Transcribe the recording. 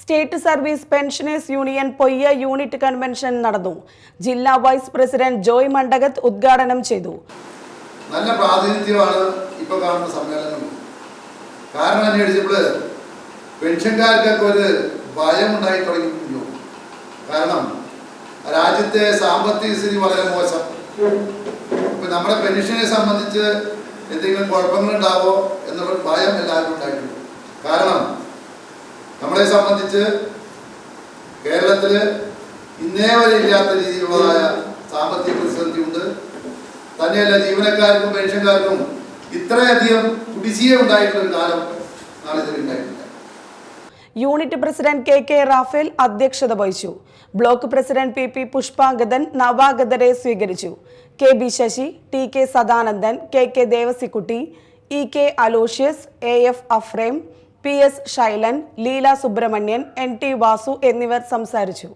State service pensioners union Poyya unit convention നടന്നു. ജില്ലാ vice president Joy Mandakath ഉദ്ഘാടനം ചെയ്തു. നല്ല പ്രാതിനിധ്യമാണ് ഇപ്പൊ കാണുന്ന സമ്മേളനം. കാരണം അന്വേഷിച്ചപ്പോൾ പെൻഷൻകാർക്കൊക്കെ ഒരു ഭയം ഉണ്ടായി തുടങ്ങിയിരുന്നു കാരണം രാജ്യത്തെ സാമ്പത്തിക സ്ഥിതി വളരെ മോശം. ഇപ്പൊ നമ്മുടെ പെൻഷനെ സംബന്ധിച്ച് എന്തെങ്കിലും കുഴപ്പങ്ങളുണ്ടാവോ എന്നുള്ള ഭയം എല്ലാവരും ഉണ്ടായിട്ടുണ്ട്. കാരണം നമ്മളെ സംബന്ധിച്ച് കേരളത്തിൽ ഇന്നേ വരെ ഇല്ലാത്ത രീതിയിലുള്ളതായ സാമ്പത്തിക പ്രതിസന്ധി ഉണ്ട് തന്നെയല്ല ജീവനക്കാർക്കും പെൻഷൻകാർക്കും ഇത്രയധികം കുടിശ്ശിക ഉണ്ടായിട്ടുള്ള ഒരു കാലം നാളെ ഉണ്ടായിട്ടില്ല. Unit president K K Raphael അധ്യക്ഷത വഹിച്ചു. Block president P P Pushpagathan നവാഗതരെ സ്വീകരിച്ചു. K B Sasi T K Sadanandan K K Devasikutty E K Aloysius A F Afrem P S Shailan Leela Subramanian N T Vasu എന്നിവർ സംസാരിച്ചു.